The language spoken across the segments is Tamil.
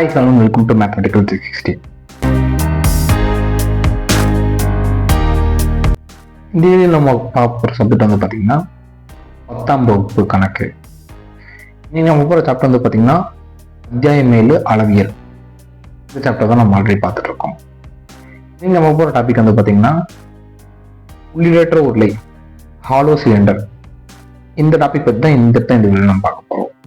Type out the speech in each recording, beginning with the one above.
Hi salon welcome to mathematical three sixty இந்த வீடியோவில் நம்ம பார்க்குற சப்ஜெக்ட் வந்து பார்த்தீங்கன்னா பத்தாம் வகுப்பு கணக்கு. இன்னைக்கு நம்ம போகிற சாப்டர் வந்து பார்த்தீங்கன்னா அத்தியாயம் மேலு அளவியல். இந்த சாப்டர் தான் நம்ம ஆல்ரெடி பார்த்துட்ருக்கோம் நீங்கள் இன்னைக்கு நம்ம போகிற டாபிக் வந்து பார்த்தீங்கன்னா உள்ளிடற்ற உருளை ஹாலோ சிலிண்டர் இந்த டாபிக் பற்றி தான் இந்த இடத்துல இந்த வீடியோ நம்ம பார்க்க போகிறோம்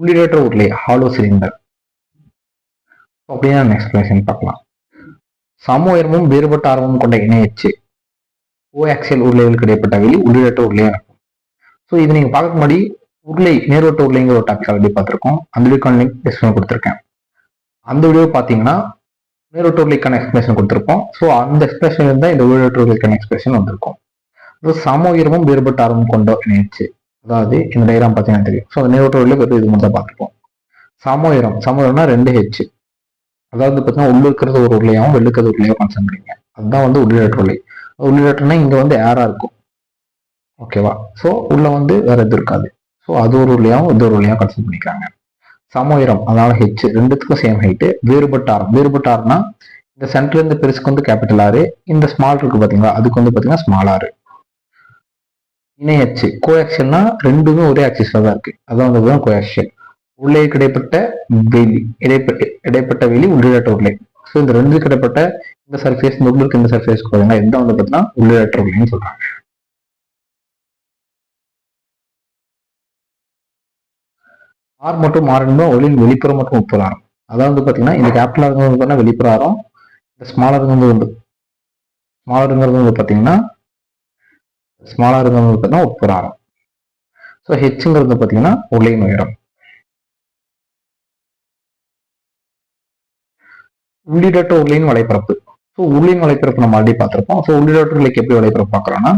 உள்ளிடற்ற உருளை ஹாலோ சிலிண்டர் அப்படின்னா எக்ஸ்பிளேஷன் பார்க்கலாம். சம உயரமும் வேறுபட்ட ஆர்வமும் கொண்ட இணையச்சு ஓ ஆக்சியல் உருளைகளுக்கு இடைப்பட்ட வெளி உள்ளிடற்ற உருளையாக இருக்கும் ஸோ இது நீங்கள் பார்க்க முன்னாடி உருளை நேர்வட்ட உருளைங்கிற ஒரு டாபிக் ஆல்ரெடி பார்த்துருக்கோம். அந்த வீடியோக்கான லிங்க் டிஸ்கிரிப்ஷன் கொடுத்துருக்கேன். அந்த வீடியோ பார்த்தீங்கன்னா நேர்வட்ட உருளைக்கான எக்ஸ்பிளேஷன் கொடுத்துருப்போம் ஸோ அந்த எக்ஸ்பிளேஷன் தான் இந்த உள்ளிடற்ற உருளைக்கான எக்ஸ்பிளேஷன் வந்திருக்கும். ஸோ சம உயரமும் வேறுபட்ட ஆர்வம் கொண்ட இணையச்சு அதாவது இந்த டயக்ராம் பார்த்தீங்கன்னா தெரியும். ஸோ அந்த நேரோட்ட உள்ள இது மட்டும் தான் பார்த்துப்போம் சம உயரம். ரெண்டு ஹெச் அதாவது பார்த்தீங்கன்னா உள்ள இருக்கிறது ஒரு உருளையாகவும் வெளில இருக்கிறது உருளையாகவும் கான்சென்ட் பண்ணிங்க அதுதான் வந்து உள்ளிடற்ற உருளை. இங்கே வந்து ஏராக இருக்கும். ஓகேவா ஸோ உள்ள வந்து வேற எதுவும் இருக்காது. ஸோ அது ஒரு உருளையாகவும் இது ஒரு உருளையாகவும் கான்சென்ட் பண்ணிக்கிறாங்க. சம உயரம் அதனால ஹெச் ரெண்டுத்துக்கும் சேம் ஹைட்டு வேறுபட்ட ஆரம். வேறுபட்ட ஆர்னா இந்த சென்டர்ல இருந்து பெருசுக்கு வந்து கேபிட்டல் ஆறு இந்த ஸ்மால் இருக்கு பார்த்தீங்களா? அதுக்கு வந்து பார்த்தீங்கன்னா ஸ்மால் ஆறு இணையச்சு. கோஆக்சியல்னா ரெண்டுமே ஒரே ஆக்சிஸ்ல தான் இருக்கு. அதான் வந்து கோஆக்சியல் உள்ளே கிடைப்பட்ட வெளி இடைப்பட்ட இடைப்பட்ட வெளி உள்ளிடற்ற உள்ளே ஸோ இந்த ரெண்டு கிடைப்பட்ட இந்த சர்ஃபேஸ் இந்த இந்த சர்ஃபேஸ் பாருங்க. இதுதான் வந்து பார்த்தீங்கன்னா உள்ளிடற்ற உள்ளேன்னு சொல்றாங்க. ஆர் மற்றும் ஆர் என்பது ஒளியின் வெளிப்புறம் மற்றும் உட்புற ஆரம். அதாவது வந்து பார்த்தீங்கன்னா இந்த கேபிட்டல் இருக்கிறது வந்து பார்த்தீங்கன்னா வெளிப்புற ஆரம். இந்த ஸ்மாலருங்கிறது உண்டு வந்து ஸ்மாலருங்கிறது வந்து பார்த்தீங்கன்னா ஸ்மாலாக இருக்கிறது பார்த்தீங்கன்னா உட்புறாரம் ஸோ ஹெச்ங்கிறது பார்த்தீங்கன்னா உருளையின் உயரம் உள்ளிடட்டு உருளையின் வலைப்பரப்பு. ஸோ உருளையின் வலைப்பரப்பு நம்ம ஆல்ரெடி பார்த்துருப்போம். ஸோ உள்ளிடற்ற உருளைக்கு எப்படி வலைப்பரப்பு பார்க்குறோம்னா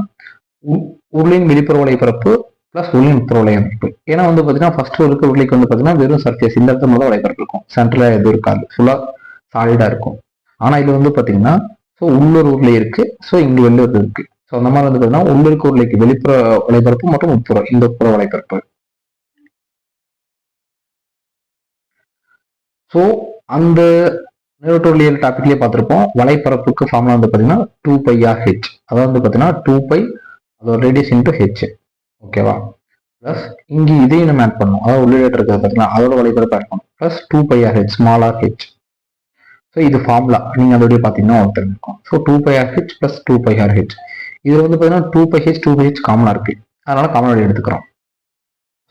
உருளையின் வெளிப்புற வலைப்பரப்பு பிளஸ் உருளையின் உட்புற வலைப்பரப்பு ஏன்னா வந்து பார்த்தீங்கன்னா ஃபர்ஸ்ட் இருக்க உருளைக்கு வந்து பார்த்தீங்கன்னா வெறும் சர்ஃபேஸ் இந்த இடத்துல தான் வலைப்பரப்பு இருக்கும். சென்டரில் எதுவும் இருக்காது. ஃபுல்லாக சாலிடாக இருக்கும். ஆனால் இது வந்து பார்த்தீங்கன்னா ஸோ உள்ளூர் உருளை இருக்கு. ஸோ இங்கே வெளியூர் இருக்கு. ஸோ அந்த மாதிரி வந்து பார்த்தீங்கன்னா உள்ளிருக்க உருளைக்கு வெளிப்புற வலைப்பரப்பு மற்றும் உட்புற இந்த உட்புற வலைப்பரப்பு. ஸோ அந்த நியூட்ரோலியல் டாபிக்லேயே பார்த்துருப்போம் வலைப்பரப்புக்கு ஃபார்முலா வந்து பார்த்தீங்கன்னா டூ பை ஆர் ஹெச் அதாவது வந்து பார்த்தீங்கன்னா டூ பை அதோட ரேடியஸ் இன்ட்டு ஹெச் ஓகேவா ப்ளஸ் இங்கே இதையும் நம்ம ஆட் பண்ணணும். அதாவது உள்ளிட்டு இருக்கிறது பார்த்தீங்கன்னா அதோட வலைப்பரப்பு ஆட் பண்ணணும். Plus two pi R H small R H so இது ஃபார்முலா நீங்கள் அதோடய பார்த்தீங்கன்னா ஒருத்தர் இருக்கும். So two pi R H plus two pi R H இதில் வந்து பார்த்தீங்கன்னா two pi H two pi H காமனாக இருக்கு. அதனால காமன் எடுத்துக்கிறோம்.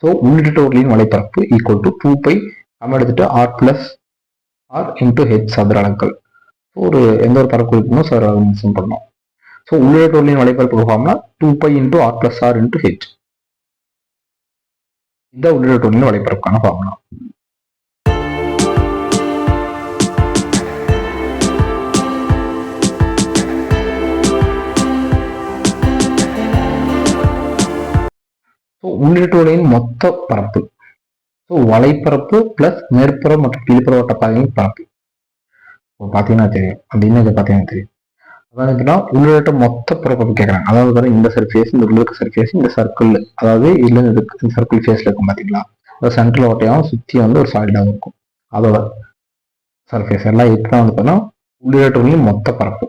ஸோ உள்ளிட்ட டோட்டலின் வலைப்பரப்பு equal to two pi common எடுத்துட்டு R plus R into H சதுர அலங்கள் ஸோ ஒரு எந்த ஒரு பரப்பு இருக்கணும் சதுர அலகு பண்ணணும். ஸோ உள்ளிட்ட டோட்டலின் வலைப்பரப்பு ஃபார்ம்னா two pi into R plus R into H இந்த உள்ளிட்ட டோட்டலின் வலைப்பரப்புக்கான ஃபார்ம்னா உள்ளிட்டோடையின் மொத்த பரப்பு. ஸோ வலைப்பரப்பு பிளஸ் மேற்புறம் மற்றும் கீழ்ப்புற வட்டப்பாதையின் பரப்பு. இப்போ பார்த்தீங்கன்னா தெரியும். அந்த இதை பார்த்தீங்கன்னா தெரியும். அதாவது எப்படின்னா உள்ளிட்ட மொத்த பரப்பு கேட்குறாங்க அதாவது பாருங்க இந்த சர்ஃபேஸ் இந்த உள்ள இருக்க சர்ஃபேஸ் இந்த சர்க்கிள் அதாவது இதுல இந்த சர்க்கிள் ஃபேஸ்ல இருக்கும் பார்த்தீங்களா அதாவது சென்ட்ரல் ஓட்டையாகவும் சுற்றி வந்து ஒரு சாலிடாகவும் இருக்கும். அதோட சர்ஃபேஸ் எல்லாம் எப்படின்னா வந்து பார்த்தீங்கன்னா உள்ளிட்டோடையும் மொத்த பரப்பு.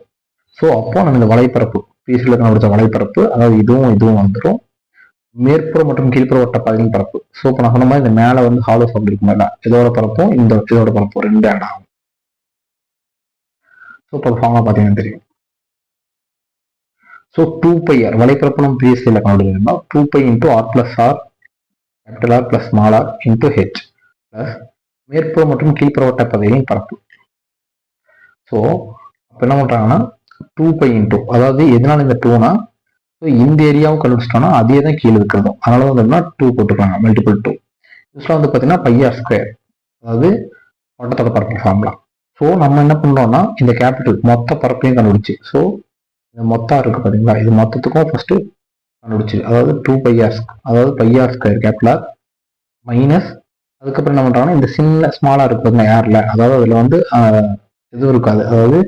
ஸோ அப்போ நம்ம இந்த வலைப்பரப்பு பீஸில் கண்டுபிடிச்ச வலைப்பரப்பு அதாவது இதுவும் இதுவும் வந்துடும் மேற்புறம் மற்றும் கீழ்ப்புற வட்ட பாதையின் பரப்பு. ஸோ இப்போ நான் சொன்ன மாதிரி இந்த மேலே வந்து ஹாலோ சப் இருக்குமில்ல இதோட பரப்பும் இந்த இதோட பரப்பும் ரெண்டு ஆட் ஆகும். ஸோ இப்போ ஃபார்மாக பார்த்தீங்கன்னா தெரியும். ஸோ டூ பை ஆர் வலைப்பரப்பு நம்ம பிஎஸ்சியில் கண்டுபிடிக்கணும்னா two pi into R plus R capital R plus small R into H plus மேற்புற மற்றும் கீழ்ப்புற வட்ட பாதையின் பரப்பு. ஸோ அப்போ என்ன பண்ணுறாங்கன்னா டூ பை இன்ட்டு அதாவது எதனால இந்த டூனா ஸோ இந்த ஏரியாவும் கண்டுபிடிச்சிட்டோம்னா அதே தான் கீழே இருக்கிறதும். அதனால வந்து டூ போட்டுருக்காங்க மல்டிபிள் டூ இதில் வந்து பார்த்தீங்கன்னா பையார் ஸ்கொயர் அதாவது வட்டத்தோட பரப்பு ஃபார்ம்லாம் ஸோ நம்ம என்ன பண்ணுறோம்னா இந்த கேபிட்டல் மொத்த பரப்பையும் கண்டுபிடிச்சு. ஸோ இந்த மொத்தம் இருக்கு பார்த்தீங்களா இது மொத்தத்துக்கும் ஃபர்ஸ்ட் கண்டுபிடிச்சு. அதாவது டூ பையார் அதாவது pi R square capital R minus அதுக்கப்புறம் என்ன பண்ணுறாங்கன்னா இந்த சின்ன ஸ்மாலாக இருக்கு பார்த்தீங்கன்னா ஏரில் அதாவது அதில் வந்து எதுவும் இருக்காது. அதாவது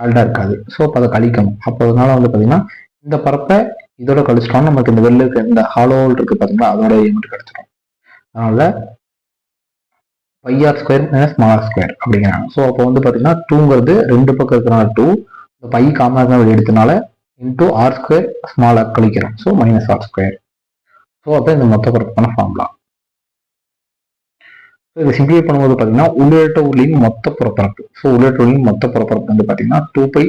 சால்டாக இருக்காது. ஸோ அப்போ அதை கழிக்கணும். அப்போ அதனால வந்து பார்த்தீங்கன்னா இந்த பரப்பை இதோட கழிச்சிட்டோம்னா நமக்கு இந்த வெளில இருக்க இந்த ஹாலோல் இருக்கு பார்த்தீங்களா அதோட யூனிட் கிடைச்சிடும் அதனால pi R square minus small square அப்படிங்கிறாங்க. ஸோ அப்போ வந்து பார்த்தீங்கன்னா டூங்கிறது ரெண்டு பக்கம் இருக்கிறனால டூ இந்த பை காமனாக தான் வெளியே எடுத்தனால into R square small R கழிக்கிறோம். So minus R square so அப்போ இந்த மொத்த பரப்பான ஃபார்முலா ஸோ இதை சிம்பிளை பண்ணும்போது பார்த்தீங்கன்னா உள்ளிட்ட உருளின் மொத்த புறப்பரப்பு ஸோ உள்ளிட்ட உருளின் மொத்த புறப்பரப்பு வந்து பார்த்தீங்கன்னா two pi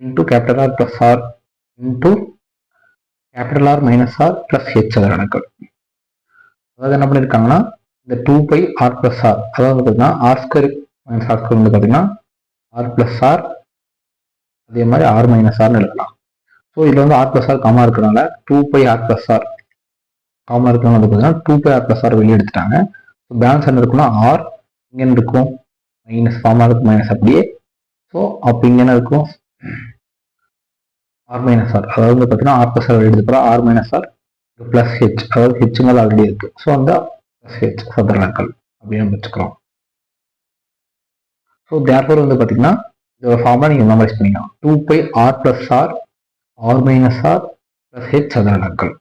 into capital R plus R into capital R minus R plus H other அணுக்கள் அதாவது என்ன பண்ணியிருக்காங்கன்னா இந்த two pi R plus R அதாவது பார்த்தீங்கன்னா R square minus R square வந்து பார்த்தீங்கன்னா ஆர் ப்ளஸ் ஆர் அதே மாதிரி ஆர் மைனஸ் ஆர்னு எழுதலாம். ஸோ இதில் வந்து ஆர் ப்ளஸ் ஆர் காமா இருக்கிறனால two pi R plus R காமா இருக்கிறனால வந்து பார்த்தீங்கன்னா two pi R plus R வெளியே எடுத்துட்டாங்க. ஸோ பேலன்ஸ் என்ன இருக்குன்னா ஆர் இங்கே இருக்கும். மைனஸ் ஃபார்மாக இருக்கும் மைனஸ் அப்படியே. ஸோ அப்போ இங்கே என்ன இருக்கும்? ஆர் மைனஸ் ஆர் அதாவது வந்து பார்த்தீங்கன்னா ஆர் பிளஸ் ஆர் எடுத்து R minus R plus H அதாவது ஹெச்சுங்கள் ஆல்ரெடி இருக்கு. ஸோ அந்த பிளஸ் ஹெச் சதுரணக்கள் அப்படின்னு வச்சுக்கிறோம். ஸோ தேர்ஃபோர் வந்து பார்த்தீங்கன்னா இதோட ஃபார்முலா நீங்கள் மெமரைஸ் பண்ணிக்கலாம். Two pi R plus R R minus R plus H சதுரணக்கள்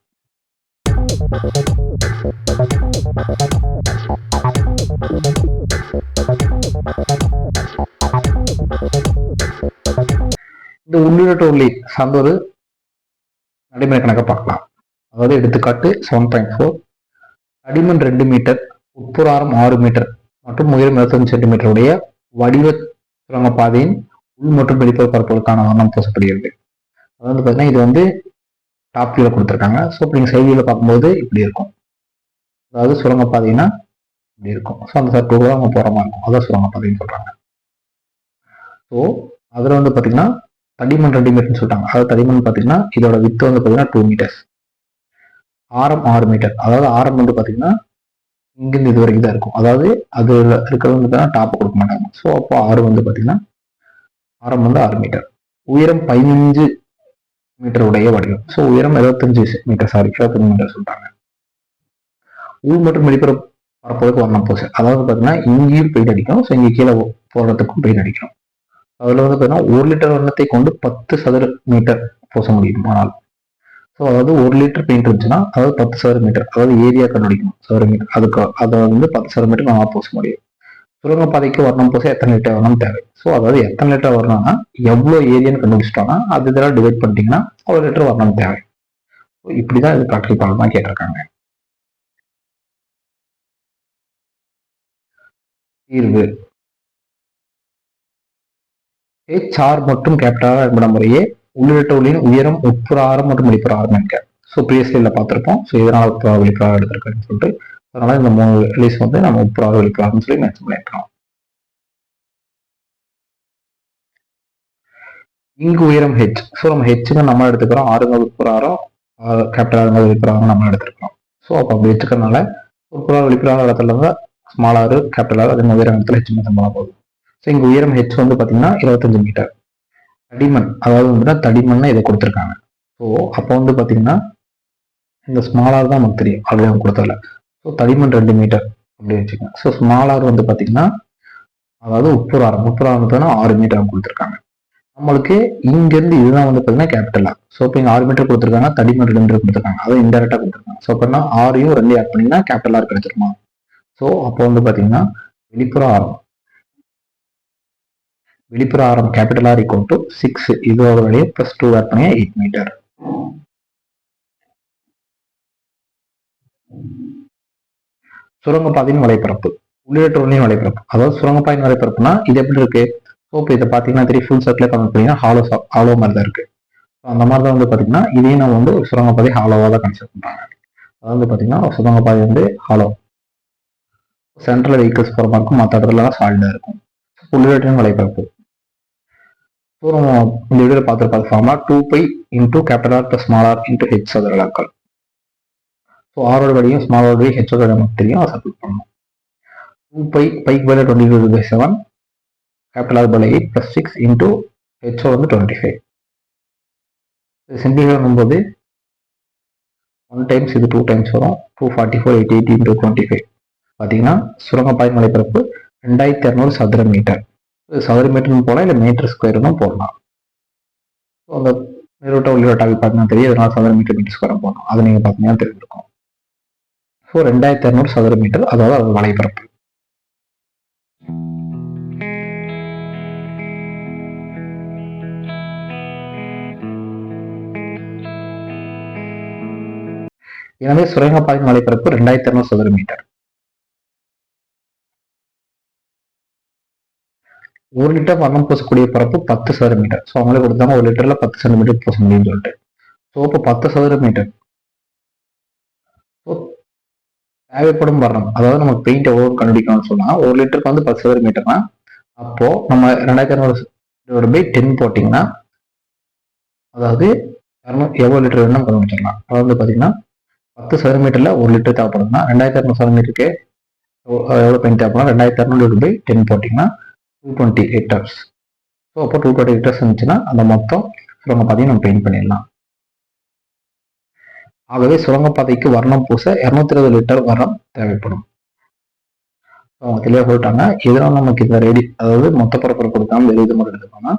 இந்த உள்ளிட்ட உள்ளி சார்ந்த ஒரு நடைமுறை கணக்கை பார்க்கலாம். அதாவது எடுத்துக்காட்டு செவன் பாயிண்ட் ஃபோர் தடிமன் ரெண்டு மீட்டர் உட்புறாரம் ஆறு மீட்டர் மற்றும் உயரம் இருபத்தஞ்சு சென்டிமீட்டர் உடைய வடிவ சுரங்க பாதையின் உள் மற்றும் வெளிப்புற பரப்புகளுக்கான வண்ணம் பூசப்படுகிறது. அதாவது பார்த்தீங்கன்னா இது வந்து டாப் வியூவில் கொடுத்துருக்காங்க. ஸோ இப்போ நீங்கள் செய்தியில் பார்க்கும்போது இப்படி இருக்கும். அதாவது சுரங்கப்பாதைனா இப்படி இருக்கும். ஸோ அந்த சர்க்கிள் அவங்க போகிற மாதிரி இருக்கும். அதான் சுரங்கப்பாதைன்னு சொல்கிறாங்க ஸோ அதில் வந்து பார்த்தீங்கன்னா தடிமன் ரெண்டு மீட்டர்னு சொல்லிட்டாங்க. அதாவது தடிமன் பார்த்தீங்கன்னா இதோட வித்து வந்து பார்த்தீங்கன்னா டூ மீட்டர்ஸ் ஆரம் ஆறு மீட்டர் அதாவது ஆரம் வந்து பார்த்தீங்கன்னா இங்கிருந்து இது வரைக்கும் தான் இருக்கும். அதாவது அது இருக்கிறது வந்து பார்த்தீங்கன்னா டாப் கொடுக்க மாட்டாங்க. ஸோ அப்போ ஆறு வந்து பார்த்தீங்கன்னா ஆரம் வந்து ஆறு மீட்டர் உயரம் பதினஞ்சு மீட்டர் உடைய வடிவம். ஸோ உயரம் இருபத்தஞ்சு மீட்டர் சாரி இருபத்தஞ்சு மீட்டர் சொல்கிறாங்க உள் மற்றும் வெளிப்புற பரப்புவதற்கு வண்ணம் போச்சு. அதாவது பார்த்தீங்கன்னா இங்கேயும் பெயிண்ட் அடிக்கும். ஸோ இங்கே கீழே போடுறதுக்கும் பெயிண்ட் அடிக்கும். அதில் வந்து பார்த்தீங்கன்னா ஒரு லிட்டர் வண்ணத்தை கொண்டு பத்து சதுர மீட்டர் பூச முடியும் ஆனால். ஸோ அதாவது ஒரு லிட்டர் பெயிண்ட் இருந்துச்சுன்னா அதாவது பத்து சதுர மீட்டர் அதாவது ஏரியா கண்டுபிடிக்கணும் சதுர மீட்டர். அதுக்கு அதை வந்து பத்து சதுர மீட்டர் நம்ம பூச முடியும். சுரங்கப்பாதைக்கு வர்ணம் பூச எத்தனை லிட்டர் வரணும் தேவை? ஸோ அதாவது எத்தனை லிட்டர் வரணும்னா எவ்வளோ ஏரியான்னு கண்டுபிடிச்சிட்டோம்னா அது இதெல்லாம் டிவைட் பண்ணிட்டீங்கன்னா அவ்வளோ லிட்டர் வரணும் தேவை. இப்படி தான் இது ப்ராக்டிகல் ப்ராப்ளமாக கேட்டிருக்காங்க. தீர்வு. ஹெச்ஆர் மற்றும் கேபிட்டல் என்பன முறையே உள்ளிட்ட உயரம் உட்புறாரம் மற்றும் வெளிப்புறாரம் என்க. ஸோ பிஎஸ்சியில் பார்த்துருப்போம். ஸோ இதனால் உட்புறாக வெளிப்புறாக எடுத்திருக்கேன்னு சொல்லிட்டு. அதனால இந்த மூணு ரிலீஸ் வந்து நம்ம உட்புறாக வெளிப்புறாகன்னு சொல்லி மென்ஷன் பண்ணியிருக்கோம் இங்கு உயரம் ஹெச் ஸோ நம்ம ஹெச்சுங்க நம்ம எடுத்துக்கிறோம். ஆறுங்க உட்புறாரம் கேபிட்டல் ஆறுங்க வெளிப்புற நம்ம எடுத்துருக்கோம் ஸோ அப்போ அப்படி வச்சுக்கிறதுனால உட்புற வெளிப்புறாக இடத்துல தான் ஸ்மால் ஆறு கேபிட்டல் ஆறு உயரம் இடத்துல ஹெச் சம்பளம் போகுது ஸோ இங்கே உயரம் ஹெச் வந்து பார்த்தீங்கன்னா இருபத்தஞ்சு மீட்டர் தடிமண் அதாவது வந்து தடிமண்ணை இதை கொடுத்துருக்காங்க. ஸோ அப்போ வந்து பார்த்தீங்கன்னா இந்த ஸ்மாலார் தான் நமக்கு தெரியும். ஆல்ரெடி அவங்க கொடுத்ததில்ல ஸோ தடிமண் ரெண்டு மீட்டர் அப்படி வச்சுக்கோங்க. ஸோ ஸ்மாலார் வந்து பார்த்தீங்கன்னா அதாவது உட்புறாரம் உட்புறாரம் பார்த்தீங்கன்னா ஆறு மீட்டர் அவங்க கொடுத்துருக்காங்க. நம்மளுக்கு இங்கேருந்து இதுதான் வந்து பார்த்தீங்கன்னா கேபிட்டலா ஸோ இப்போ இங்கே ஆறு மீட்டர் கொடுத்துருக்காங்க தடிமண் ரெண்டு மீட்டர் கொடுத்துருக்காங்க. அதை இன்டெரக்டாக கொடுத்துருக்காங்க. ஸோ அப்படின்னா ஆறையும் ரெண்டு ஆட் பண்ணிங்கன்னா கேபிட்டல் ஆர் கிடைச்சிருமா? ஸோ அப்போ வந்து பார்த்தீங்கன்னா வெளிப்புற ஆரம் வெளிப்புற ஆரம் capital R equal to six இதோட வழியே பிளஸ் டூ ஆட் பண்ணியா எயிட் மீட்டர் சுரங்கப்பாதையின் வலைப்பரப்பு. உள்ளிட்ட வலைப்பரப்பு. அதாவது சுரங்கப்பாதையின் வலைப்பரப்புனா இது எப்படி இருக்கு? ஸோ இப்போ இதை பார்த்தீங்கன்னா தெரியும் ஃபுல் சர்க்கிளே கணக்கு பண்ணீங்கன்னா ஹாலோ ஹாலோ மாதிரி தான் இருக்கு. ஸோ அந்த மாதிரி தான் வந்து பார்த்தீங்கன்னா இதையும் நம்ம வந்து சுரங்கப்பாதை ஹாலோவாக தான் கன்சிடர் பண்ணுறாங்க அதாவது பார்த்தீங்கன்னா சுரங்கப்பாதை வந்து ஹாலோ சென்ட்ரல் வெஹிக்கிள்ஸ் போகிற மாதிரி இருக்கும். மற்ற இடத்துல சால்டாக இருக்கும். உள்ளிட்டின் வலைப்பரப்பு. ஸோ இந்த வீடியோவில் pharma formula two pi into capital R plus small R into H சதுரலாக்கள் so ஆரோட வழியும் ஸ்மால் ஆரோட வழியும் ஹெச்சோட நமக்கு தெரியும். அதை சப்மிட் பண்ணணும் டூ பை பைக் பதில் twenty two by seven capital R பல எயிட் ப்ளஸ் சிக்ஸ் இன்டூ ஹெச்ஓ வந்து டுவெண்ட்டி ஃபைவ் இது சிம்பிளிஃபை பண்ணும்போது ஒன் டைம்ஸ் இது டூ டைம்ஸ் வரும். Two forty four eight eight into twenty five பார்த்தீங்கன்னா சுரங்கப்பாய் மலைப்பரப்பு ரெண்டாயிரத்தி இரநூறு சதுர மீட்டர் சதுர மீட்டர்னு போகலாம் இல்லை மீட்டர் ஸ்கொயர்னும் போடலாம். ஸோ அந்த நீரோட்ட உள்ளிரோட்டாவில் பார்த்தீங்கன்னா தெரியும். இதனால் சதுர மீட்டர் மீட்டர் ஸ்கொயர் போடணும் அது நீங்கள் பார்த்தீங்கன்னா தெரிஞ்சிருக்கும். ஸோ ரெண்டாயிரத்தி இரநூறு சதுர மீட்டர் அதாவது அது வலைப்பரப்பு. எனவே சுரங்கப்பாதையின் வலைப்பரப்பு ரெண்டாயிரத்தி இரநூறு சதுர மீட்டர் ஒரு லிட்டர் வண்ணம் பூசக்கூடிய பரப்பு பத்து சதுர மீட்டர் ஸோ அவங்களே கொடுத்தாங்க ஒரு லிட்டரில் பத்து சென்டிமீட்டர் பூச முடியும்னு சொல்லிட்டு. ஸோ இப்போ பத்து சதுர மீட்டர் ஸோ தேவைப்படும் வர்ணம். அதாவது நமக்கு பெயிண்ட் எவ்வளோ கண்டுபிடிக்கணும்னு சொன்னால் ஒரு லிட்டருக்கு வந்து பத்து சதுர மீட்டர்னா அப்போது நம்ம ரெண்டாயிரத்தி இரநூறு பை டென் போட்டிங்கன்னா அதாவது இரநூ எவ்வளோ லிட்டர் வேணும் கண்டுபிடிச்சிடலாம். அதாவது பார்த்தீங்கன்னா பத்து சதுர மீட்டரில் ஒரு லிட்டர் தேவைப்படுதுன்னா ரெண்டாயிரத்தி இரநூறு சதுர மீட்டருக்கு எவ்வளோ பெயிண்ட் தேவைப்படும் ரெண்டாயிரத்தி இரநூறு பை டென் போட்டிங்கன்னா டூ டுவெண்ட்டி ஹெக்டர்ஸ் ஸோ அப்போ டூ டுவெண்ட்டி ஹெக்டர்ஸ் இருந்துச்சுன்னா அந்த மொத்தம் சுரங்கப்பாதையை நம்ம பெயிண்ட் பண்ணிடலாம். ஆகவே சுரங்கப்பாதைக்கு வர்ணம் பூச இரநூத்தி இருபது லிட்டர் வர்ணம் தேவைப்படும். அவங்க தெளிவாக சொல்லிட்டாங்க. இதனால் நமக்கு இந்த ரெடி அதாவது மொத்த பரப்பரை கொடுக்காம வெளியே இது மட்டும் எடுத்துக்கோங்க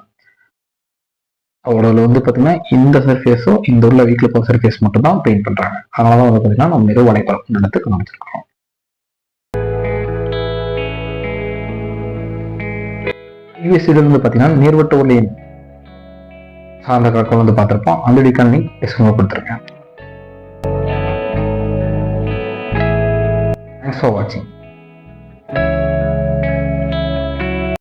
அவரோட வந்து பார்த்தீங்கன்னா இந்த சர்ஃபேஸும் இந்த உள்ள வீட்டில் போகிற சர்ஃபேஸ் மட்டும் தான் பெயிண்ட் பண்ணுறாங்க அதனால தான் வந்து பார்த்தீங்கன்னா நம்ம மிக வலைப்பரப்பு எடுத்து காமிச்சிருக்கோம் ப்ரீவியஸ் இதில் வந்து பார்த்தீங்கன்னா நேர்வட்ட உருளையின் சார்ந்த கணக்கு வந்து பார்த்துருப்போம். ஆல்ரெடி டிக்கான லிங்க் டிஸ்கிரிப்ஷனில் கொடுத்துருக்கேன். தேங்க்ஸ் ஃபார் வாட்சிங்